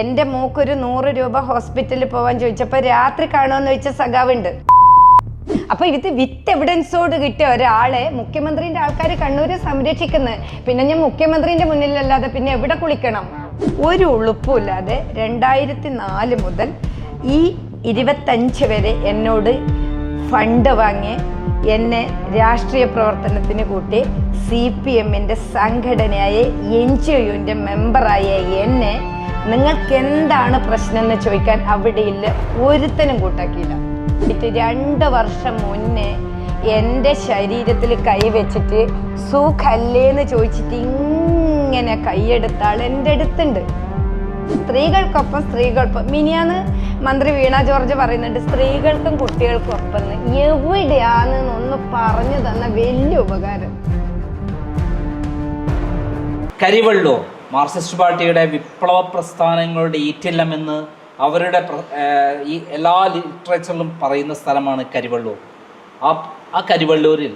എന്റെ മൂക്കൊരു നൂറ് രൂപ ഹോസ്പിറ്റലിൽ പോവാൻ ചോദിച്ചപ്പോൾ രാത്രി കാണുമെന്ന് ചോദിച്ച സഖാവുണ്ട്. അപ്പൊ ഇത് വിത്ത് എവിഡൻസോട് കിട്ടിയ ഒരാളെ മുഖ്യമന്ത്രിന്റെ ആൾക്കാർ കണ്ണൂര് സംരക്ഷിക്കുന്നത് പിന്നെ ഞാൻ മുഖ്യമന്ത്രിന്റെ മുന്നിലല്ലാതെ പിന്നെ എവിടെ കുളിക്കണം? ഒരു ഉളുപ്പുമില്ലാതെ രണ്ടായിരത്തി നാല് മുതൽ ഈ ഇരുപത്തഞ്ച് വരെ എന്നോട് ഫണ്ട് വാങ്ങി എന്നെ രാഷ്ട്രീയ പ്രവർത്തനത്തിന് കൂട്ടി സി പി എമ്മിന്റെ സംഘടനയായ എൻ ജി ഒയുടെ മെമ്പറായ എന്നെ നിങ്ങൾക്ക് എന്താണ് പ്രശ്നം എന്ന് ചോദിക്കാൻ അവിടെയില്ല ഒരുത്തനും കൂട്ടാക്കിയില്ല. എന്നിട്ട് രണ്ട് വർഷം മുന്നേ എന്റെ ശരീരത്തിൽ കൈവച്ചിട്ട് സുഖല്ലേന്ന് ചോദിച്ചിട്ട് ഇങ്ങനെ കൈയെടുത്താൾ എന്റെ അടുത്തുണ്ട്. സ്ത്രീകൾക്കൊപ്പം സ്ത്രീകൾക്കൊപ്പം. മിനിയാന്ന് മന്ത്രി വീണ ജോർജ് പറയുന്നുണ്ട് സ്ത്രീകൾക്കും കുട്ടികൾക്കും ഒപ്പം എന്ന്. എവിടെയാണെന്ന് ഒന്ന് പറഞ്ഞു തന്ന വലിയ ഉപകാരം. കരിവള്ളൂർ മാർക്സിസ്റ്റ് പാർട്ടിയുടെ വിപ്ലവ പ്രസ്ഥാനങ്ങളുടെ ഈറ്റില്ലമെന്ന് അവരുടെ ഈ എല്ലാ ലിറ്ററേച്ചറിലും പറയുന്ന സ്ഥലമാണ് കരിവള്ളൂർ. ആ ആ കരിവള്ളൂരിൽ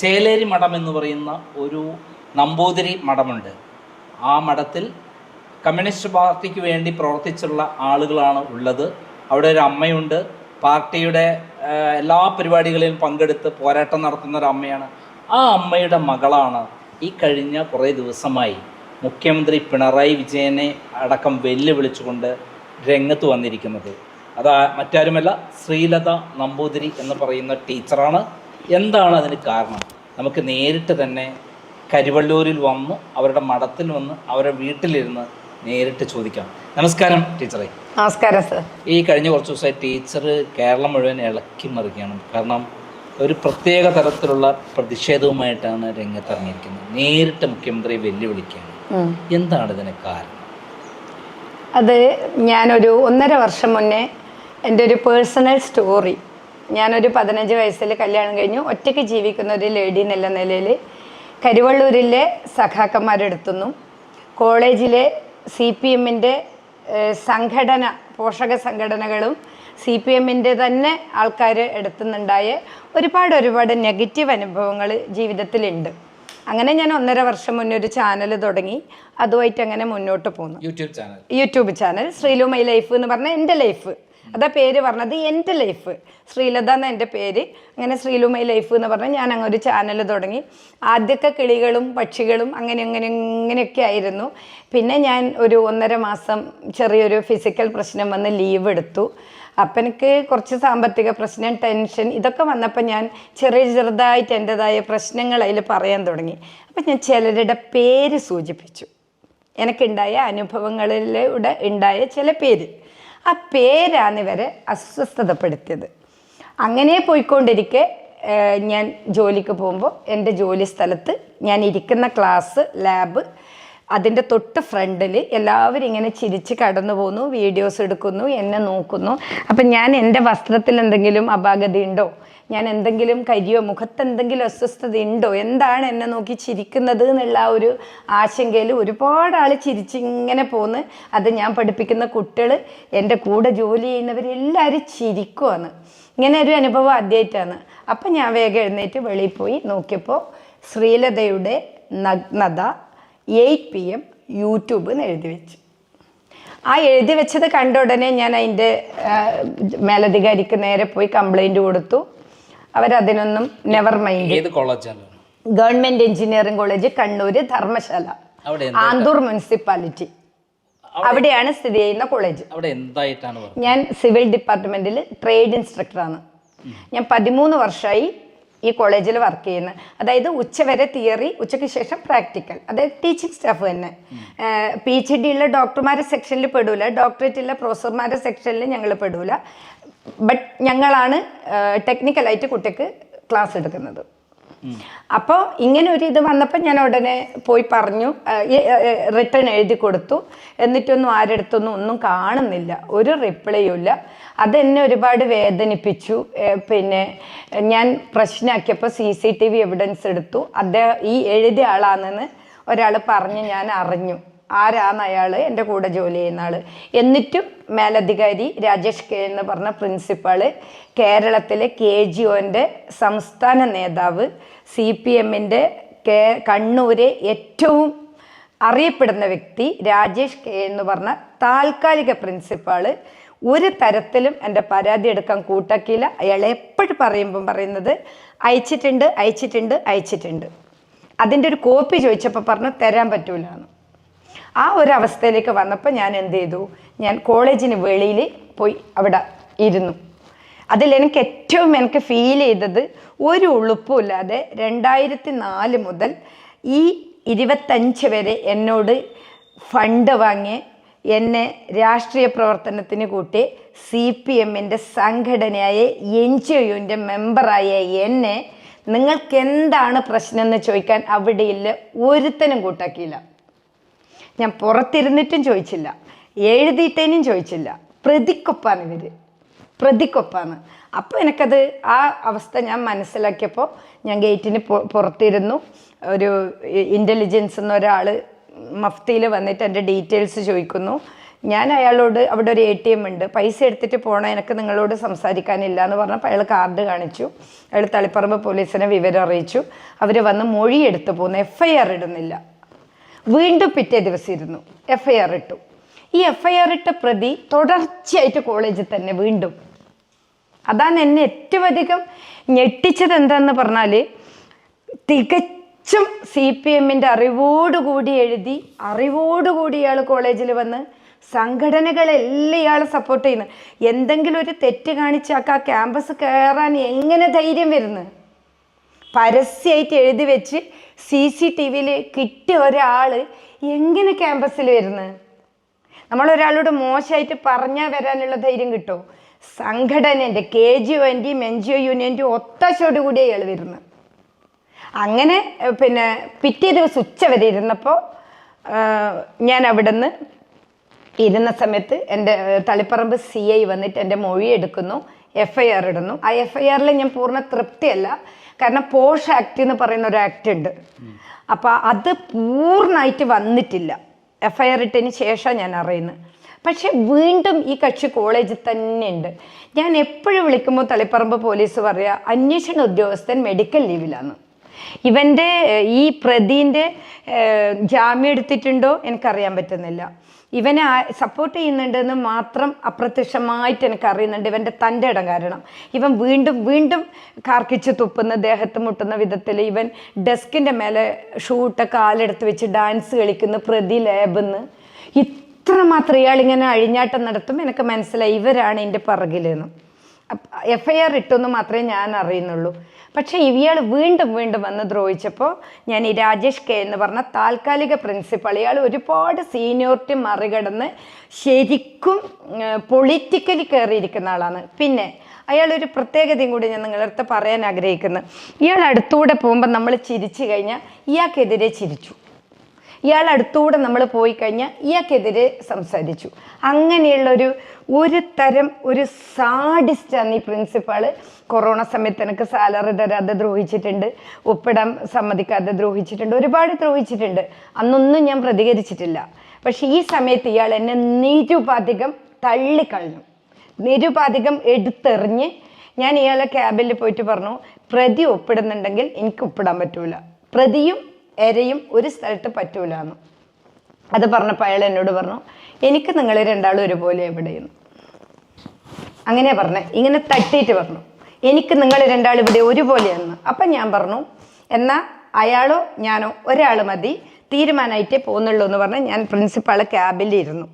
ചേലേരി മഠം എന്ന് പറയുന്ന ഒരു നമ്പൂതിരി മഠമുണ്ട്. ആ മഠത്തിൽ കമ്മ്യൂണിസ്റ്റ് പാർട്ടിക്ക് വേണ്ടി പ്രവർത്തിച്ചുള്ള ആളുകളാണ് ഉള്ളത്. അവിടെ ഒരു അമ്മയുണ്ട്. പാർട്ടിയുടെ എല്ലാ പരിപാടികളിലും പങ്കെടുത്ത് പോരാട്ടം നടത്തുന്ന ഒരു അമ്മയാണ്. ആ അമ്മയുടെ മകളാണ് ഈ കഴിഞ്ഞ കുറേ ദിവസമായി മുഖ്യമന്ത്രി പിണറായി വിജയനെ അടക്കം വെല്ലുവിളിച്ചുകൊണ്ട് രംഗത്ത് വന്നിരിക്കുന്നത്. അത് മറ്റാരുമല്ല ശ്രീലത നമ്പൂതിരി എന്ന് പറയുന്ന ടീച്ചറാണ്. എന്താണ് അതിന് കാരണം? നമുക്ക് നേരിട്ട് തന്നെ കരിവള്ളൂരിൽ വന്ന് അവരുടെ മഠത്തിൽ വന്ന് അവരുടെ വീട്ടിലിരുന്ന് നേരിട്ട് ചോദിക്കാം. നമസ്കാരം ടീച്ചറെ. നമസ്കാരം സർ. ഈ കഴിഞ്ഞ കുറച്ച് ദിവസമായി ടീച്ചർ കേരളം മുഴുവൻ ഇളക്കി മറിക്കുകയാണ്. കാരണം ഒരു പ്രത്യേക തരത്തിലുള്ള പ്രതിഷേധവുമായിട്ടാണ് രംഗത്തിറങ്ങിയിരിക്കുന്നത്. നേരിട്ട് മുഖ്യമന്ത്രിയെ വെല്ലുവിളിക്കുകയാണ്. എന്താണ് ഇതിന് കാരണം? അത് ഞാനൊരു ഒന്നര വർഷം മുന്നേ എന്റെ ഒരു പേഴ്സണൽ സ്റ്റോറി. ഞാനൊരു പതിനഞ്ച് വയസ്സിൽ കല്യാണം കഴിഞ്ഞു. ഒറ്റയ്ക്ക് ജീവിക്കുന്ന ഒരു ലേഡി എന്നുള്ള നിലയിൽ കരുവള്ളൂരിലെ സഖാക്കന്മാരെടുത്തുന്നു. കോളേജിലെ സി പി എമ്മിന്റെ സംഘടന പോഷക സംഘടനകളും സി പി എമ്മിന്റെ തന്നെ ആൾക്കാർ എടുത്തുന്നുണ്ടായ ഒരുപാട് ഒരുപാട് നെഗറ്റീവ് അനുഭവങ്ങൾ ജീവിതത്തിലുണ്ട്. അങ്ങനെ ഞാൻ ഒന്നര വർഷം മുന്നേ ഒരു ചാനൽ തുടങ്ങി. അതുമായിട്ട് അങ്ങനെ മുന്നോട്ട് പോന്നു. YouTube channel YouTube channel Srilu my life എന്ന് പറഞ്ഞാൽ എന്റെ ലൈഫ്. അതാ പേര് പറഞ്ഞത് എന്റെ ലൈഫ്. ശ്രീലത എന്ന എന്റെ പേര്. അങ്ങനെ ശ്രീലു മൈ ലൈഫ് എന്ന് പറഞ്ഞാൽ ഞാൻ അങ്ങനെ ഒരു ചാനൽ തുടങ്ങി. ആദ്യമൊക്കെ കിളികളും പക്ഷികളും അങ്ങനെ അങ്ങനെ ഇങ്ങനെയൊക്കെ ആയിരുന്നു. പിന്നെ ഞാൻ ഒരു ഒന്നര മാസം ചെറിയൊരു ഫിസിക്കൽ പ്രശ്നം വന്ന് ലീവ് എടുത്തു. അപ്പം എനിക്ക് കുറച്ച് സാമ്പത്തിക പ്രശ്നം ടെൻഷൻ ഇതൊക്കെ വന്നപ്പോൾ ഞാൻ ചെറിയ ചെറുതായിട്ട് എന്റെതായ പ്രശ്നങ്ങൾ അതിൽ പറയാൻ തുടങ്ങി. അപ്പം ഞാൻ ചിലരുടെ പേര് സൂചിപ്പിച്ചു. എനിക്കുണ്ടായ അനുഭവങ്ങളിലൂടെ ഉണ്ടായ ചില പേര്. ആ പേരാണ് ഇവരെ അസ്വസ്ഥതപ്പെടുത്തിയത്. അങ്ങനെ പോയിക്കൊണ്ടിരിക്കെ ഞാൻ ജോലിക്ക് പോകുമ്പോൾ എന്റെ ജോലി സ്ഥലത്ത് ഞാൻ ഇരിക്കുന്ന ക്ലാസ് ലാബ് അതിന്റെ തൊട്ട് ഫ്രണ്ടിൽ എല്ലാവരും ഇങ്ങനെ ചിരിച്ച് കടന്നു പോകുന്നു വീഡിയോസ് എടുക്കുന്നു എന്നെ നോക്കുന്നു. അപ്പം ഞാൻ എന്റെ വസ്ത്രത്തിൽ എന്തെങ്കിലും അപാകതയുണ്ടോ ഞാൻ എന്തെങ്കിലും കരിയോ മുഖത്ത് എന്തെങ്കിലും അസ്വസ്ഥത ഉണ്ടോ? എന്താണ് എന്നെ നോക്കി ചിരിക്കുന്നത് എന്നുള്ള ആ ഒരു ആശങ്കയിൽ ഒരുപാട് ആൾ ചിരിച്ചിങ്ങനെ പോന്ന് അത് ഞാൻ പഠിപ്പിക്കുന്ന കുട്ടികൾ എന്റെ കൂടെ ജോലി ചെയ്യുന്നവരെല്ലാവരും ചിരിക്കുവാണ്. ഇങ്ങനെ ഒരു അനുഭവം ആദ്യമായിട്ടാണ് അപ്പം ഞാൻ വേഗം എഴുന്നേറ്റ് വെളിയിൽ പോയി നോക്കിയപ്പോൾ ശ്രീലതയുടെ നഗ്നത എയ്റ്റ് പി എം യൂട്യൂബ് എന്ന് എഴുതി വെച്ചു. ആ എഴുതി വെച്ചത് കണ്ട ഉടനെ ഞാൻ അതിന്റെ മേലധികാരിക്ക് നേരെ പോയി കംപ്ലൈന്റ് കൊടുത്തു. അവരതിനൊന്നും never mind government engineering college Kannur Dharmasala. Anthoor municipality. അവിടെയാണ് സ്ഥിതി ചെയ്യുന്ന കോളേജ്. ഞാൻ സിവിൽ ഡിപ്പാർട്ട്മെന്റിൽ ട്രേഡ് ഇൻസ്ട്രക്ടറാണ്. ഞാൻ പതിമൂന്ന് വർഷമായി ഈ കോളേജിൽ വർക്ക് ചെയ്യുന്നത് അതായത് ഉച്ചവരെ തിയറി ഉച്ചയ്ക്ക് ശേഷം പ്രാക്ടിക്കൽ അതായത് ടീച്ചിങ് സ്റ്റാഫ് തന്നെ. പി എച്ച് ഡി ഉള്ള ഡോക്ടർമാരെ സെക്ഷനിൽ പെടൂല. ഡോക്ടറേറ്റ് ഉള്ള പ്രൊഫസർമാരെ സെക്ഷനിൽ ഞങ്ങൾ പെടൂല. ബട്ട് ഞങ്ങളാണ് ടെക്നിക്കലായിട്ട് കുട്ടിക്ക് ക്ലാസ് എടുക്കുന്നത്. അപ്പോൾ ഇങ്ങനെ ഒരു ഇത് വന്നപ്പോൾ ഞാൻ ഉടനെ പോയി പറഞ്ഞു റിട്ടേൺ എഴുതി കൊടുത്തു. എന്നിട്ടൊന്നും ആരെടുത്തൊന്നും ഒന്നും കാണുന്നില്ല. ഒരു റിപ്ലൈയും ഇല്ല. അതെന്നെ ഒരുപാട് വേദനിപ്പിച്ചു. പിന്നെ ഞാൻ പ്രശ്നമാക്കിയപ്പോൾ C C T V evidence എടുത്തു. അദ്ദേഹം ഈ എഴുതിയ ആളാണെന്ന് ഒരാൾ പറഞ്ഞ് ഞാൻ അറിഞ്ഞു. ആരാണ് അയാൾ എന്റെ കൂടെ ജോലി ചെയ്യുന്ന ആൾ എന്നിട്ടും മേലധികാരി രാജേഷ് കെ എന്ന് പറഞ്ഞ പ്രിൻസിപ്പാൾ കേരളത്തിലെ കെ ജി ഒന്റെ സംസ്ഥാന നേതാവ് സി പി എമ്മിന്റെ കേ കണ്ണൂരെ ഏറ്റവും അറിയപ്പെടുന്ന വ്യക്തി രാജേഷ് കെ എന്ന് പറഞ്ഞ താൽക്കാലിക പ്രിൻസിപ്പാൾ ഒരു തരത്തിലും എന്റെ പരാതി എടുക്കാൻ കൂട്ടാക്കിയില്ല. അയാൾ എപ്പോഴും പറയുമ്പം പറയുന്നത് അയച്ചിട്ടുണ്ട് അയച്ചിട്ടുണ്ട് അയച്ചിട്ടുണ്ട്. അതിന്റെ ഒരു കോപ്പി ചോദിച്ചപ്പോൾ പറഞ്ഞു തരാൻ പറ്റൂലാണ് ആ ഒരു അവസ്ഥയിലേക്ക് വന്നപ്പോൾ ഞാൻ എന്ത് ചെയ്തു? ഞാൻ കോളേജിന് വെളിയിൽ പോയി അവിടെ ഇരുന്നു. അതിൽ എനിക്ക് ഏറ്റവും എനിക്ക് ഫീൽ ചെയ്തത് ഒരു ഉളുപ്പുമില്ലാതെ രണ്ടായിരത്തി നാല് മുതൽ ഈ ഇരുപത്തഞ്ച് വരെ എന്നോട് ഫണ്ട് വാങ്ങി എന്നെ രാഷ്ട്രീയ പ്രവർത്തനത്തിന് കൂട്ടി സി പി എമ്മിന്റെ സംഘടനയായ എൻ ജി ഒയുടെ മെമ്പറായ എന്നെ നിങ്ങൾക്ക് എന്താണ് പ്രശ്നം എന്ന് ചോദിക്കാൻ അവിടെയില്ല ഒരുത്തനും കൂട്ടാക്കിയില്ല. ഞാൻ പുറത്തിരുന്നിട്ടും ചോദിച്ചില്ല. എഴുതിയിട്ടേനും ചോദിച്ചില്ല. പ്രതിക്കൊപ്പാണ് ഇവർ പ്രതിക്കൊപ്പാണ്. അപ്പോൾ എനിക്കത് ആ അവസ്ഥ ഞാൻ മനസ്സിലാക്കിയപ്പോൾ ഞാൻ ഗേറ്റിന് പുറത്തിരുന്നു. ഒരു ഇന്റലിജൻസ് എന്നൊരാൾ മഫ്തിയിൽ വന്നിട്ട് എന്റെ ഡീറ്റെയിൽസ് ചോദിക്കുന്നു. ഞാൻ അയാളോട് അവിടെ ഒരു എ ടി എം ഉണ്ട്. പൈസ എടുത്തിട്ട് പോകണം എനിക്ക് നിങ്ങളോട് സംസാരിക്കാനില്ല എന്ന് പറഞ്ഞപ്പോൾ അയാൾ കാർഡ് കാണിച്ചു. അയാൾ തളിപ്പറമ്പ് പോലീസിനെ വിവരം അറിയിച്ചു. അവർ വന്ന് മൊഴി എടുത്തു പോകുന്നു എഫ് ഐ ആർ ഇടുന്നില്ല. വീണ്ടും പിറ്റേ ദിവസം ഇരുന്നു എഫ് ഐ ആർ ഇട്ടു. ഈ എഫ് ഐ ആർ ഇട്ട പ്രതി തുടർച്ചയായിട്ട് കോളേജിൽ തന്നെ വീണ്ടും. അതാണ് എന്നെ ഏറ്റവും അധികം ഞെട്ടിച്ചത് എന്താന്ന് പറഞ്ഞാൽ തികച്ചും സി പി എമ്മിന്റെ അറിവോടുകൂടി എഴുതി അറിവോടുകൂടി ഇയാൾ കോളേജിൽ വന്ന് സംഘടനകളെല്ലാം ഇയാളെ സപ്പോർട്ട് ചെയ്യുന്നു. എന്തെങ്കിലും ഒരു തെറ്റ് കാണിച്ചാൽ ക്യാമ്പസ് കയറാൻ എങ്ങനെ ധൈര്യം വരുന്നത് പരസ്യമായിട്ട് എഴുതി വെച്ച് സി സി ടി വിയിൽ കിട്ടിയ ഒരാൾ എങ്ങനെ ക്യാമ്പസിൽ വരുന്നത് നമ്മളൊരാളോട് മോശമായിട്ട് പറഞ്ഞാൽ വരാനുള്ള ധൈര്യം കിട്ടുമോ സംഘടനന്റെ കെ ജി ഒന്റെയും എൻ ജി ഒ യൂണിയന്റെയും ഒത്തശോട് കൂടി അയാൾ വരുന്നത് അങ്ങനെ പിന്നെ പിറ്റേ ദിവസം ഉച്ച വരെ ഇരുന്നപ്പോൾ ഞാൻ അവിടെ നിന്ന് ഇരുന്ന സമയത്ത് എന്റെ തളിപ്പറമ്പ് സി ഐ വന്നിട്ട് എന്റെ മൊഴി എടുക്കുന്നു എഫ് ഐ ആർ ഇടുന്നു. ആ എഫ് ഐ ആറിൽ ഞാൻ പൂർണ തൃപ്തിയല്ല. കാരണം പോഷ് ആക്ട് എന്ന് പറയുന്ന ഒരു ആക്ട് ഉണ്ട്. അപ്പോൾ അത് പൂർണമായിട്ട് വന്നിട്ടില്ല. എഫ് ഐ ആർ ഇട്ടതിന് ശേഷം ഞാൻ അറിയുന്നത്. പക്ഷെ വീണ്ടും ഈ കക്ഷി കോളേജിൽ തന്നെ ഉണ്ട്. ഞാൻ എപ്പോഴും വിളിക്കുമ്പോൾ തളിപ്പറമ്പ് പോലീസ് പറയുക അന്വേഷണ ഉദ്യോഗസ്ഥൻ മെഡിക്കൽ ലീവിലാണ് ഇവന്റെ ഈ പ്രതിന്റെ ജാമ്യം എടുത്തിട്ടുണ്ടോ എനിക്കറിയാൻ പറ്റുന്നില്ല. ഇവനെ സപ്പോർട്ട് ചെയ്യുന്നുണ്ടെന്ന് മാത്രം അപ്രത്യക്ഷമായിട്ട് എനിക്ക് അറിയുന്നുണ്ട് ഇവന്റെ തന്റെ ഇടം കാരണം. ഇവൻ വീണ്ടും വീണ്ടും കാർക്കിച്ച് തുപ്പുന്ന ദേഹത്ത് മുട്ടുന്ന വിധത്തിൽ ഇവൻ ഡെസ്കിന്റെ മേലെ ഷൂട്ട കാലെടുത്ത് വെച്ച് ഡാൻസ് കളിക്കുന്ന പ്രതി ലേബെന്ന് ഇത്രമാത്രം ഇയാളിങ്ങനെ അഴിഞ്ഞാട്ടം നടത്തും. എനിക്ക് മനസ്സിലായി. ഇവരാണ് എന്റെ പിറകിലെന്ന്. എഫ് ഐ ആർ ഇട്ടെന്ന് മാത്രമേ ഞാൻ അറിയുന്നുള്ളൂ. പക്ഷേ ഇയാൾ വീണ്ടും വീണ്ടും വന്ന് ദ്രോഹിച്ചപ്പോൾ ഞാൻ ഈ രാജേഷ് കെ എന്ന് പറഞ്ഞ താൽക്കാലിക പ്രിൻസിപ്പൾ ഇയാൾ ഒരുപാട് സീനിയോറിറ്റി മറികടന്ന് ശരിക്കും പൊളിറ്റിക്കലി കയറിയിരിക്കുന്ന ആളാണ്. പിന്നെ അയാളൊരു പ്രത്യേകതയും കൂടി ഞാൻ നിങ്ങളടുത്ത് പറയാൻ ആഗ്രഹിക്കുന്നു. ഇയാൾ അടുത്തൂടെ പോകുമ്പോൾ നമ്മൾ ചിരിച്ചു കഴിഞ്ഞാൽ ഇയാൾക്കെതിരെ ചിരിച്ചു. ഇയാൾ അടുത്തൂടെ നമ്മൾ പോയി കഴിഞ്ഞാൽ ഇയാൾക്കെതിരെ സംസാരിച്ചു. അങ്ങനെയുള്ളൊരു ഒരു തരം ഒരു സാഡിസ്റ്റാണ് ഈ പ്രിൻസിപ്പാൾ കൊറോണ സമയത്ത് എനിക്ക് സാലറി തരാതെ ദ്രോഹിച്ചിട്ടുണ്ട്. ഒപ്പിടാൻ സമ്മതിക്കാതെ ദ്രോഹിച്ചിട്ടുണ്ട്. ഒരുപാട് ദ്രോഹിച്ചിട്ടുണ്ട്. അന്നൊന്നും ഞാൻ പ്രതികരിച്ചിട്ടില്ല. പക്ഷെ ഈ സമയത്ത് ഇയാൾ എന്നെ നിരുപാധികം തള്ളിക്കളഞ്ഞു. നിരുപാധികം എടുത്തെറിഞ്ഞ് ഞാൻ ഇയാളെ ക്യാബിൽ പോയിട്ട് പറഞ്ഞു പ്രതി ഒപ്പിടുന്നുണ്ടെങ്കിൽ എനിക്ക് ഒപ്പിടാൻ പറ്റൂല. പ്രതിയും എരയും ഒരു സ്ഥലത്ത് പറ്റൂല എന്ന് അത് പറഞ്ഞപ്പോൾ അയാൾ എന്നോട് പറഞ്ഞു എനിക്ക് നിങ്ങൾ രണ്ടാളും ഒരുപോലെ എവിടെയെന്ന്. അങ്ങനെ പറഞ്ഞു. ഇങ്ങനെ തട്ടിയിട്ട് പറഞ്ഞു. എനിക്ക് നിങ്ങൾ രണ്ടാൾ ഇവിടെ ഒരുപോലെയെന്ന് അപ്പം ഞാൻ പറഞ്ഞു എന്നാൽ അയാളോ ഞാനോ ഒരാൾ മതി തീരുമാനമായിട്ടേ പോകുന്നുള്ളൂ എന്ന് പറഞ്ഞ് ഞാൻ പ്രിൻസിപ്പാളെ ക്യാബിലിരുന്നു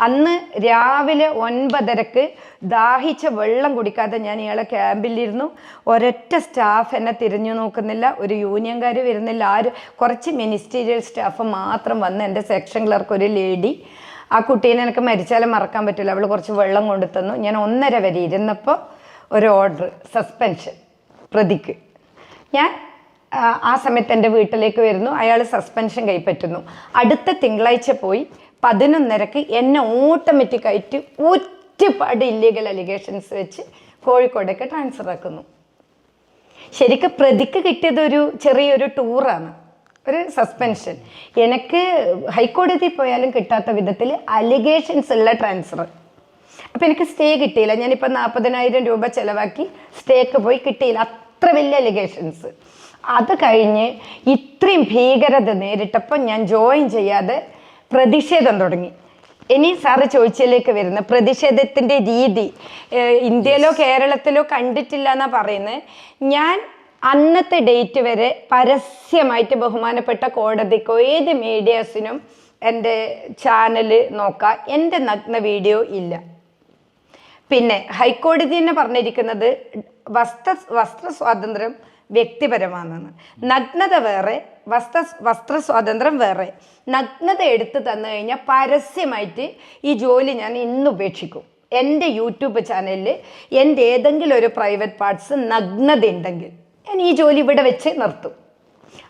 അന്ന് രാവിലെ ഒൻപതരക്ക് ദാഹിച്ച വെള്ളം കുടിക്കാതെ ഞാൻ ഇയാളെ ക്യാമ്പിലിരുന്നു ഒരൊറ്റ സ്റ്റാഫ് എന്നെ തിരിഞ്ഞു നോക്കുന്നില്ല. ഒരു യൂണിയൻകാർ വരുന്നില്ല. ആര്? കുറച്ച് മിനിസ്റ്റീരിയൽ സ്റ്റാഫ് മാത്രം വന്ന് എന്റെ സെക്ഷൻ ക്ലർക്ക് ഒരു ലേഡി ആ കുട്ടീനെ എനിക്ക് മരിച്ചാലും മറക്കാൻ പറ്റില്ല. അവൾ കുറച്ച് വെള്ളം കൊണ്ടു തന്നു. ഞാൻ ഒന്നര വരെ ഇരുന്നപ്പോൾ ഒരു ഓർഡർ സസ്പെൻഷൻ പ്രതിക്ക്. ഞാൻ ആ, സമയത്ത് എന്റെ വീട്ടിലേക്ക് വരുന്നു. അയാൾ സസ്പെൻഷൻ കൈപ്പറ്റുന്നു. അടുത്ത തിങ്കളാഴ്ച പോയി പതിനൊന്നരക്ക് എന്നെ ഓട്ടോമാറ്റിക്കായിട്ട് ഒറ്റപ്പാട് ഇല്ലീഗൽ അലിഗേഷൻസ് വെച്ച് കോഴിക്കോടേക്ക് ട്രാൻസ്ഫർ ആക്കുന്നു. ശരിക്കും പ്രതിക്ക് കിട്ടിയതൊരു ചെറിയൊരു ടൂറാണ് ഒരു സസ്പെൻഷൻ എനിക്ക് ഹൈക്കോടതി പോയാലും കിട്ടാത്ത വിധത്തിൽ അലിഗേഷൻസ് ഉള്ള ട്രാൻസ്ഫർ അപ്പം എനിക്ക് സ്റ്റേ കിട്ടിയില്ല. ഞാനിപ്പോൾ നാൽപ്പതിനായിരം രൂപ ചിലവാക്കി സ്റ്റേക്ക് പോയി കിട്ടിയില്ല. അത്ര വലിയ അലിഗേഷൻസ് അത് കഴിഞ്ഞ് ഇത്രയും ഭീകരത നേരിട്ടപ്പോൾ ഞാൻ ജോയിൻ ചെയ്യാതെ പ്രതിഷേധം തുടങ്ങി. ഇനി സാറ് ചോദിച്ചതിലേക്ക് വരുന്ന പ്രതിഷേധത്തിന്റെ രീതി ഇന്ത്യയിലോ കേരളത്തിലോ കണ്ടിട്ടില്ല എന്നാണ് പറയുന്നത് ഞാൻ അന്നത്തെ ഡേറ്റ് വരെ പരസ്യമായിട്ട് ബഹുമാനപ്പെട്ട കോടതിക്കോ ഏത് മീഡിയാസിനും എന്റെ ചാനൽ നോക്കാം. എന്റെ നഗ്ന വീഡിയോ ഇല്ല. പിന്നെ ഹൈക്കോടതി തന്നെ പറഞ്ഞിരിക്കുന്നത് വസ്ത്ര വസ്ത്ര സ്വാതന്ത്ര്യം വ്യക്തിപരമാണെന്ന്. നഗ്നത വേറെ വസ്ത്ര വസ്ത്ര സ്വാതന്ത്ര്യം വേറെ. നഗ്നത എടുത്തു തന്നു കഴിഞ്ഞാൽ പരസ്യമായിട്ട് ഈ ജോലി ഞാൻ ഇന്ന് ഉപേക്ഷിക്കും. എന്റെ യൂട്യൂബ് ചാനലിൽ എന്റെ ഏതെങ്കിലും ഒരു പ്രൈവറ്റ് പാർട്സ് നഗ്നത ഉണ്ടെങ്കിൽ ഞാൻ ഈ ജോലി ഇവിടെ വെച്ച് നിർത്തും.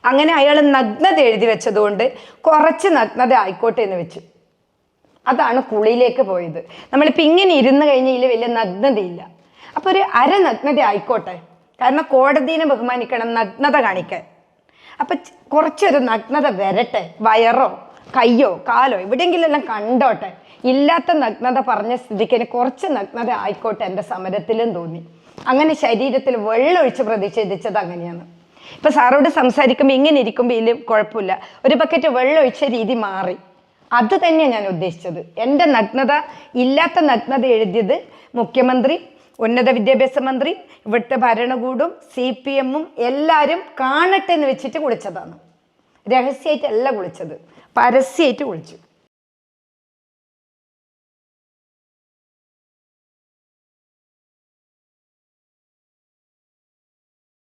അങ്ങനെ അയാൾ നഗ്നത എഴുതി വെച്ചതുകൊണ്ട് കുറച്ച് നഗ്നത ആയിക്കോട്ടെ എന്ന് വെച്ചു. അതാണ് കുളിയിലേക്ക് പോയത്. നമ്മളിപ്പോൾ ഇങ്ങനെ ഇരുന്ന് കഴിഞ്ഞാൽ വലിയ നഗ്നതയില്ല. അപ്പോൾ ഒരു അര നഗ്നത ആയിക്കോട്ടെ. കാരണം കോടതിനെ ബഹുമാനിക്കണം നഗ്നത കാണിക്കാൻ. അപ്പം കുറച്ചൊരു നഗ്നത വരട്ടെ. വയറോ കയ്യോ കാലോ എവിടെയെങ്കിലും എല്ലാം കണ്ടോട്ടെ. ഇല്ലാത്ത നഗ്നത പറഞ്ഞ സ്ഥിതിക്ക് കുറച്ച് നഗ്നത ആയിക്കോട്ടെ എന്റെ സമരത്തിലും തോന്നി. അങ്ങനെ ശരീരത്തിൽ വെള്ളമൊഴിച്ച് പ്രതിഷേധിച്ചത് അങ്ങനെയാണ്. ഇപ്പം സാറോട് സംസാരിക്കുമ്പോൾ ഇങ്ങനെ ഇരിക്കുമ്പോൾ ഇതിൽ കുഴപ്പമില്ല. ഒരു ബക്കറ്റ് വെള്ളമൊഴിച്ച രീതി മാറി. അത് തന്നെയാണ് ഞാൻ ഉദ്ദേശിച്ചത്. എന്റെ നഗ്നത ഇല്ലാത്ത നഗ്നത എഴുതിയത് മുഖ്യമന്ത്രി ഉന്നത വിദ്യാഭ്യാസ മന്ത്രി ഇവിടുത്തെ ഭരണകൂടും സി പി എമ്മും എല്ലാവരും കാണട്ടെ എന്ന് വെച്ചിട്ട് കുളിച്ചതാണ്. രഹസ്യമായിട്ടല്ല കുളിച്ചത്. പരസ്യമായിട്ട് കുളിച്ചു.